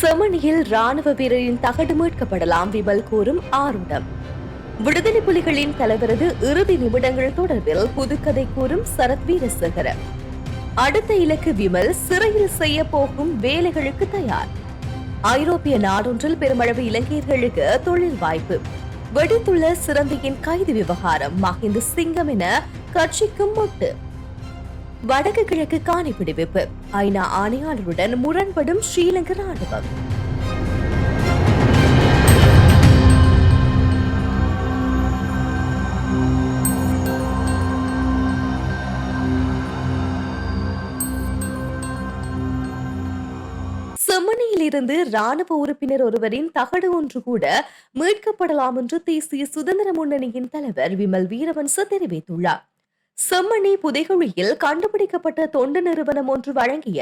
செமனியில் ராணுவ வீரரின் தகடு மீட்கப்படலாம் விமல் கூறும் ஆருடம். விடுதலை புலிகளின் தலைவரது இறுதி நிமிடங்கள் தொடர்பில் புதுக்கதை கூறும் சரத் வீரசேகர. அடுத்த இலக்கு விமல் சிறையில் செய்ய போகும் வேலைகளுக்கு தயார். ஐரோப்பிய நாடொன்றில் பெருமளவு இலங்கையர்களுக்கு தொழில் வாய்ப்பு. வெடித்துள்ள சிறந்தியின் கைது விவகாரம் மஹிந்த சிங்கம் என கட்சிக்கும் முட்டு. வடக்கு கிழக்கு காணி பிடிவிப்பு ஐநா ஆணையாளருடன் முரண்படும் ஸ்ரீலங்கா ராணுவம். இருந்து ராணுவ உறுப்பினர் ஒருவரின் தகடு ஒன்று கூட மீட்கப்படலாம் என்று தேசிய சுதந்திர முன்னணியின் தலைவர் விமல் வீரவன்ச தெரிவித்துள்ளார். செம்மணி புதைகுழியில் கண்டுபிடிக்கப்பட்ட தொண்டு நிறுவனம் ஒன்று வழங்கிய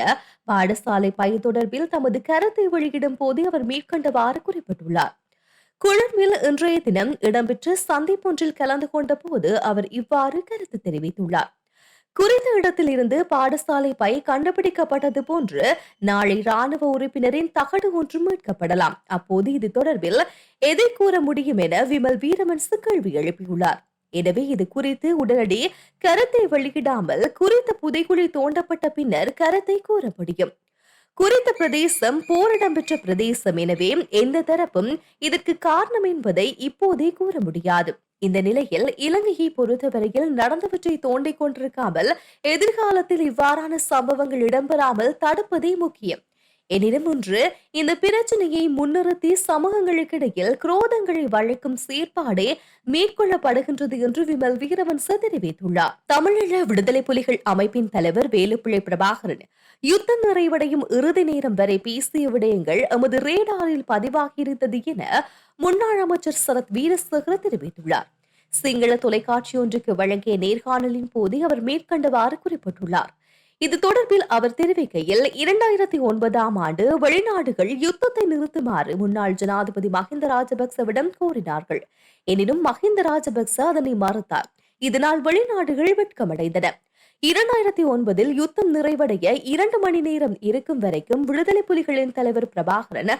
பாடசாலை பை தொடர்பில் தமது கருத்தை வெளியிடும் போது அவர் மேற்கண்டவாறு குறிப்பிட்டுள்ளார். குழுவில் இன்றைய தினம் இடம்பெற்ற சந்திப்பொன்றில் கலந்து கொண்ட போது அவர் இவ்வாறு கருத்து தெரிவித்துள்ளார். குறித்த இடத்தில் இருந்து பாடசாலை பை கண்டுபிடிக்கப்பட்டது போன்று நாளை ராணுவ உறுப்பினரின் தகடு ஒன்று மீட்கப்படலாம். அப்போது இது தொடர்பில் எதை கூற முடியும் என விமல் வீரமன்சு கேள்வி எழுப்பியுள்ளார். எனவே இது குறித்து உடனடி கருத்தை வெளியிடாமல் குறித்த புதைக்குழி தோண்டப்பட்ட பின்னர் கருத்தை கூற முடியும். குறித்த பிரதேசம் போரிடம் பெற்ற பிரதேசம். எனவே எந்த தரப்பும் இதற்கு காரணம் என்பதை இப்போதே கூற முடியாது. இந்த நிலையில் இலங்கையை பொறுத்தவரையில் நடந்தவற்றை தோண்டிக் கொண்டிருக்காமல் எதிர்காலத்தில் இவ்வாறான சம்பவங்கள் இடம்பெறாமல் தடுப்பதே முக்கியம். எனினும் ஒன்று இந்த பிரச்சனையை முன்னிறுத்தி சமூகங்களுக்கிடையில் குரோதங்களை வளைக்கும் செயற்பாடே மேற்கொள்ளப்படுகின்றது என்று விமல் வீரவன்ச தெரிவித்துள்ளார் தமிழீழ விடுதலை புலிகள் அமைப்பின் தலைவர் வேலுப்பிள்ளை பிரபாகரன் யுத்தம் நிறைவடையும் இறுதி நேரம் வரை பேசிய விடயங்கள் எமது ரேடாரில் பதிவாகியிருந்தது என முன்னாள் அமைச்சர் சரத் வீரசேகர தெரிவித்துள்ளார். சிங்கள தொலைக்காட்சி ஒன்றுக்கு வழங்கிய நேர்காணலின் போது அவர் மேற்கண்டவாறு குறிப்பிட்டுள்ளார். இது தொடர்பில் அவர் தெரிவிக்கையில் இரண்டாயிரத்தி ஒன்பதாம் ஆண்டு வெளிநாடுகள் யுத்தத்தை நிறுத்துமாறு முன்னாள் ஜனாதிபதி மஹிந்த ராஜபக்சவிடம் கோரினார்கள். எனினும் மஹிந்த ராஜபக்ச அதனை மறுத்தார். இதனால் வெளிநாடுகள் வெட்கமடைந்தன. இரண்டாயிரத்தி ஒன்பதில் யுத்தம் நிறைவடைய இரண்டு மணி நேரம் இருக்கும் வரைக்கும் விடுதலை புலிகளின் தலைவர் பிரபாகரன்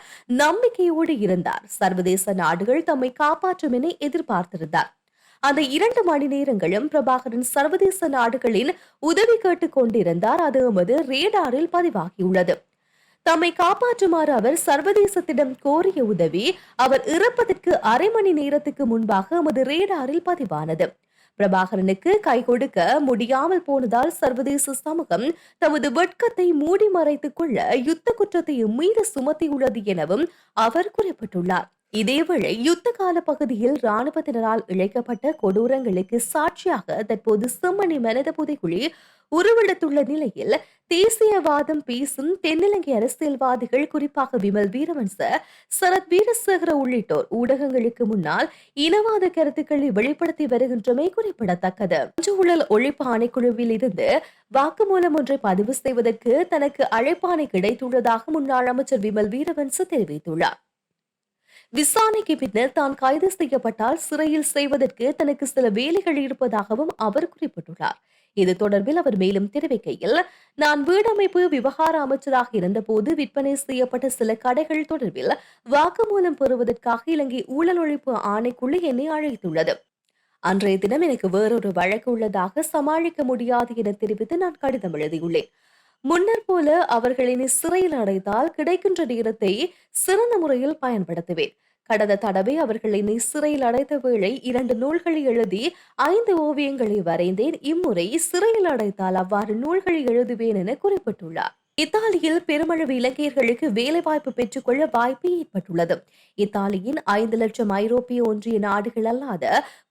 நம்பிக்கையோடு இருந்தார். சர்வதேச நாடுகள் தம்மை காப்பாற்றும் என எதிர்பார்த்திருந்தார். அந்த இரண்டு மணி நேரங்களும் பிரபாகரன் சர்வதேச நாடுகளின் உதவி கேட்டுக் கொண்டிருந்தார். அது எமது ரேடாரில் பதிவாகியுள்ளது. தம்மை காப்பாற்றுமாறு அவர் சர்வதேசத்திடம் கோரிய உதவி அவர் இறப்பதற்கு அரை மணி நேரத்துக்கு முன்பாக எமது ரேடாரில் பதிவானது. பிரபாகரனுக்கு கை கொடுக்க முடியாமல் போனதால் சர்வதேச சமூகம் தமது வெட்கத்தை மூடி மறைத்துக் கொள்ள யுத்த குற்றத்தை மீது சுமத்தியுள்ளது எனவும் அவர் குறிப்பிட்டுள்ளார். இதேவேளை யுத்த கால பகுதியில் இராணுவத்தினரால் இழைக்கப்பட்ட கொடூரங்களுக்கு சாட்சியாக தற்போது செம்மணி மனித புதைக்குழி உருவெடுத்துள்ள நிலையில் தேசியவாதம் பேசும் தென்னிலங்கை அரசியல்வாதிகள் குறிப்பாக விமல் வீரவன்ச சரத் வீரசேகர உள்ளிட்டோர் ஊடகங்களுக்கு முன்னால் இனவாத கருத்துக்களை வெளிப்படுத்தி வருகின்றமை குறிப்பிடத்தக்கது. ஊழல் ஒழிப்பு ஆணைக்குழுவில் இருந்து வாக்குமூலம் ஒன்றை பதிவு செய்வதற்கு தனக்கு அழைப்பாணை கிடைத்துள்ளதாக முன்னாள் அமைச்சர் விமல் வீரவன்ச தெரிவித்துள்ளார். விசாரணைக்கு பின்னர் தான் கைது செய்யப்பட்டால் சிறையில் செய்வதற்கு தனக்கு சில வேலைகள் இருப்பதாகவும் அவர் குறிப்பிட்டுள்ளார். இது தொடர்பில் அவர் மேலும் தெரிவிக்கையில் நான் வீடமைப்பு விவகார அமைச்சராக இருந்தபோது விற்பனை செய்யப்பட்ட சில கடைகள் தொடர்பில் வாக்குமூலம் பெறுவதற்காக இலங்கை ஊழல் ஒழிப்பு ஆணைக்குழு என்னை அழைத்துள்ளது. அன்றைய தினம் எனக்கு வேறொரு வழக்கு உள்ளதாக சமாளிக்க முடியாது என தெரிவித்து நான் கடிதம் எழுதியுள்ளேன். முன்னர் போல அவர்களின் சிறையில் அடைத்தால் கிடைக்கின்ற நேரத்தை சிறந்த முறையில் பயன்படுத்துவேன். கடந்த தடவை அவர்களை சிறையில் அடைத்த வேளை இரண்டு நூல்களை எழுதி ஐந்து ஓவியங்களை வரைந்தேன். இம்முறை சிறையில் அடைத்தால் அவ்வாறு நூல்களை எழுதுவேன் என குறிப்பிட்டுள்ளார். இத்தாலியில் பெருமளவு இலங்கையர்களுக்கு வேலைவாய்ப்பு பெற்றுக்கொள்ள வாய்ப்பு ஏற்பட்டுள்ளது. இத்தாலியின் ஐந்து லட்சம் ஐரோப்பிய ஒன்றிய நாடுகள் அல்லாத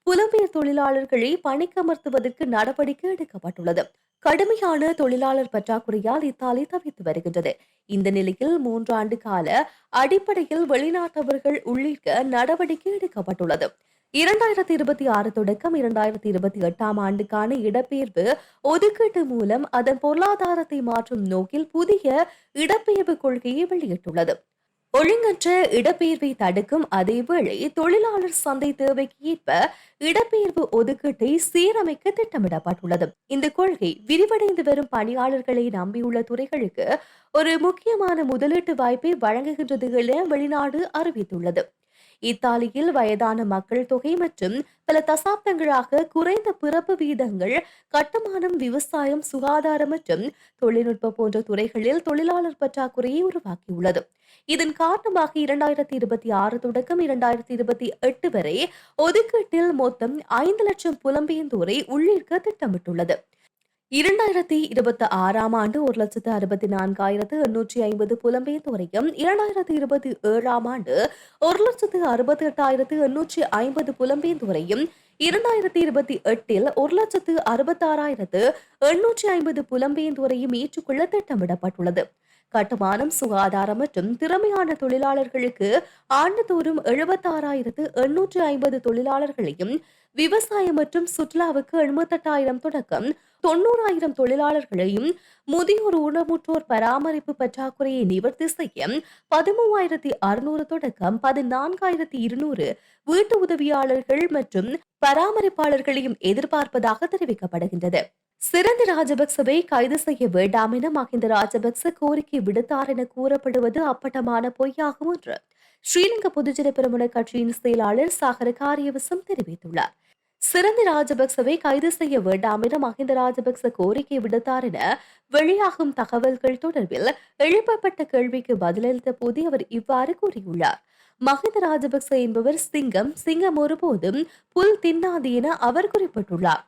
புலம்பெயர் தொழிலாளர்களை பணிக்கமர்த்துவதற்கு நடவடிக்கை எடுக்கப்பட்டுள்ளது. கடுமையான தொழிலாளர் பற்றாக்குறையால் இத்தாலி தவித்து வருகின்றது. இந்த நிலையில் மூன்றாண்டு கால அடிப்படையில் வெளிநாட்டவர்கள் உள்ளிட்ட நடவடிக்கை எடுக்கப்பட்டுள்ளது. இரண்டாயிரத்தி இருபத்தி ஆறு தொடக்கம் இரண்டாயிரத்தி இருபத்தி எட்டாம் ஆண்டுக்கான இடப்பெயர்வு ஒதுக்கீட்டு மூலம் அதன் பொருளாதாரத்தை மாற்றும் நோக்கில் புதிய இடப்பெயர்வு கொள்கையை வெளியிட்டுள்ளது. ஒழுங்கற்ற இடப்பெயர்வை தடுக்கும் அதேவேளை தொழிலாளர் சந்தை தேவைக்கு ஏற்ப இடப்பெயர்வு ஒதுக்கீட்டை சீரமைக்க திட்டமிடப்பட்டுள்ளது. இந்த கொள்கை விரிவடைந்து வரும் பணியாளர்களை நம்பியுள்ள துறைகளுக்கு ஒரு முக்கியமான முதலீட்டு வாய்ப்பை வழங்குகின்றது என வெளிநாடு அறிவித்துள்ளது. இத்தாலியில் வயதான மக்கள் தொகை மற்றும் பல தசாப்தங்களாக குறைந்த பிறப்பு வீதங்கள் கட்டுமானம் விவசாயம் சுகாதாரம் மற்றும் தொழில்நுட்ப போன்ற துறைகளில் தொழிலாளர் பற்றாக்குறையை உருவாக்கியுள்ளது. இதன் காரணமாக இரண்டாயிரத்தி இருபத்தி ஆறு தொடக்கம் இரண்டாயிரத்தி இருபத்தி எட்டு வரை ஒதுக்கீட்டில் மொத்தம் ஐந்து லட்சம் புலம்பெயர்ந்தோரை உள்ளிருக்க திட்டமிட்டுள்ளது. இரண்டாயிரத்தி இருபத்தி ஆறாம் ஆண்டு ஒரு லட்சத்து அறுபத்தி நான்காயிரத்து எண்ணூற்றி ஐம்பது புலம்பெயர்ந்தோரையும் இரண்டாயிரத்தி இருபத்தி ஏழாம் ஆண்டு ஒரு லட்சத்து அறுபத்தி எட்டாயிரத்து எண்ணூற்றி ஐம்பது புலம்பெயர்ந்தோரையும் இரண்டாயிரத்தி இருபத்தி எட்டில் ஒரு லட்சத்து அறுபத்தாறாயிரத்து எண்ணூற்றி ஐம்பது புலம்பெயர்ந்தோரையும் ஏற்றுக்கொள்ள திட்டமிடப்பட்டுள்ளது. கட்டுமானம் சுகாதாரம் மற்றும் திறமையான தொழிலாளர்களுக்கு ஆண்டுதோறும் எழுபத்தாறாயிரத்து எண்ணூற்று ஐம்பது தொழிலாளர்களையும் விவசாயம் மற்றும் சுற்றுலாவுக்கு எழுபத்தெட்டாயிரம் தொடக்கம். தொண்ணூறாயிரம் தொழிலாளர்களையும் முதியோர் ஊனமுற்றோர் பராமரிப்பு பற்றாக்குறையை நிவர்த்தி செய்ய பதிமூவாயிரத்தி அறுநூறு தொடக்கம். பதினான்காயிரத்தி இருநூறு வீட்டு உதவியாளர்கள் மற்றும் பராமரிப்பாளர்களையும் எதிர்பார்ப்பதாக தெரிவிக்கப்படுகின்றது. சிறந்த ராஜபக்சவை கைது செய்ய வேண்டாம் என மஹிந்த ராஜபக்ச கோரிக்கை விடுத்தார் என கூறப்படுவது அப்பட்டமான பொய்யாகும் என்று ஸ்ரீலங்கா பொதுஜன பெருமுன கட்சியின் செயலாளர் சாகர காரியவசம் தெரிவித்துள்ளார். சிறந்த ராஜபக்சவை கைது செய்ய வேண்டாம் என மஹிந்த ராஜபக்ச கோரிக்கை விடுத்தார் என வெளியாகும் தகவல்கள் தொடர்பில் எழுப்பப்பட்ட கேள்விக்கு பதிலளித்த போது அவர் இவ்வாறு கூறியுள்ளார். மஹிந்த ராஜபக்ச என்பவர் சிங்கம் சிங்கம் ஒருபோதும் புல் தின்னாது என அவர் குறிப்பிட்டுள்ளார்.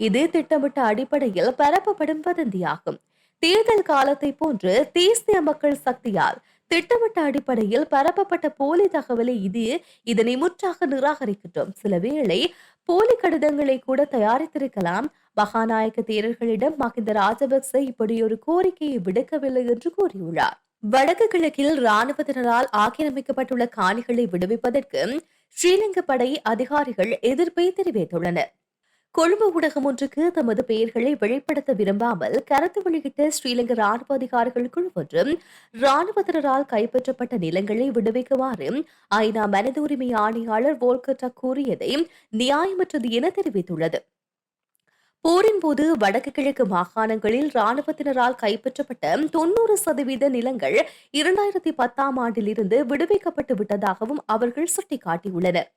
இது திட்டமிட்ட அடிப்படையில் பரப்பப்படும் வதந்தியாகும் தேர்தல் காலத்தை போன்று தேசிய மக்கள் சக்தியால் திட்டமிட்ட அடிப்படையில் பரப்பப்பட்ட போலி தகவலை இது இதனை முற்றாக நிராகரிக்கின்றோம் சில வேளை போலி கடிதங்களை கூட தயாரித்திருக்கலாம். மகாநாயக்க தேரர்களிடம் மகிந்த ராஜபக்ச இப்படி ஒரு கோரிக்கையை விடுக்கவில்லை என்று கூறியுள்ளார். வடக்கு கிழக்கில் இராணுவத்தினரால் ஆக்கிரமிக்கப்பட்டுள்ள காணிகளை விடுவிப்பதற்கு ஸ்ரீலங்க படை அதிகாரிகள் எதிர்ப்பை தெரிவித்துள்ளனர். கொழும்பு ஊடகம் ஒன்றுக்கு தமது பெயர்களை வெளிப்படுத்த விரும்பாமல் கருத்து வெளியிட்ட ஸ்ரீலங்கா ராணுவ அதிகாரிகள் குழு ஒன்றும் ராணுவத்தினரால் கைப்பற்றப்பட்ட நிலங்களை விடுவிக்குமாறு ஐநா மனித உரிமை ஆணையாளர் வோல்கட்டா கூறியதை நியாயமற்றது என தெரிவித்துள்ளது. போரின் போது வடக்கு கிழக்கு மாகாணங்களில் ராணுவத்தினரால் கைப்பற்றப்பட்ட தொன்னூறு சதவீத நிலங்கள் இரண்டாயிரத்தி பத்தாம் ஆண்டிலிருந்து விடுவிக்கப்பட்டு விட்டதாகவும் அவர்கள் சுட்டிக்காட்டியுள்ளனர்.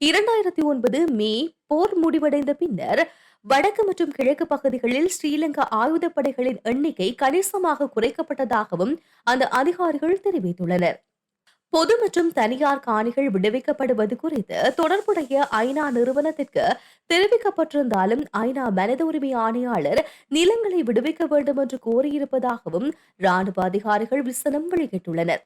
இரண்டாயிரத்தி ஒன்பது மே போர் முடிவடைந்த பின்னர் வடக்கு மற்றும் கிழக்கு பகுதிகளில் ஸ்ரீலங்கா ஆயுதப்படைகளின் எண்ணிக்கை கணிசமாக குறைக்கப்பட்டதாகவும் அந்த அதிகாரிகள் தெரிவித்துள்ளனர். பொது மற்றும் தனியார் காணிகள் விடுவிக்கப்படுவது குறித்து தொடர்புடைய ஐநா நிறுவனத்திற்கு தெரிவிக்கப்பட்டிருந்தாலும் ஐநா மனித உரிமை ஆணையாளர் நிலங்களை விடுவிக்க வேண்டும் என்று கோரியிருப்பதாகவும் ராணுவ அதிகாரிகள் விசனம் வெளியிட்டுள்ளனர்.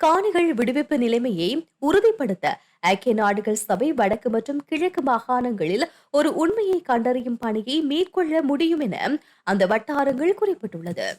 காணிகள் விடுவிப்பு நிலைமையை உறுதிப்படுத்த ஐக்கிய நாடுகள் சபை வடக்கு மற்றும் கிழக்கு மாகாணங்களில் ஒரு உண்மையை கண்டறியும் பணியை மேற்கொள்ள முடியும் என அந்த வட்டாரங்கள் குறிப்பிட்டுள்ளது.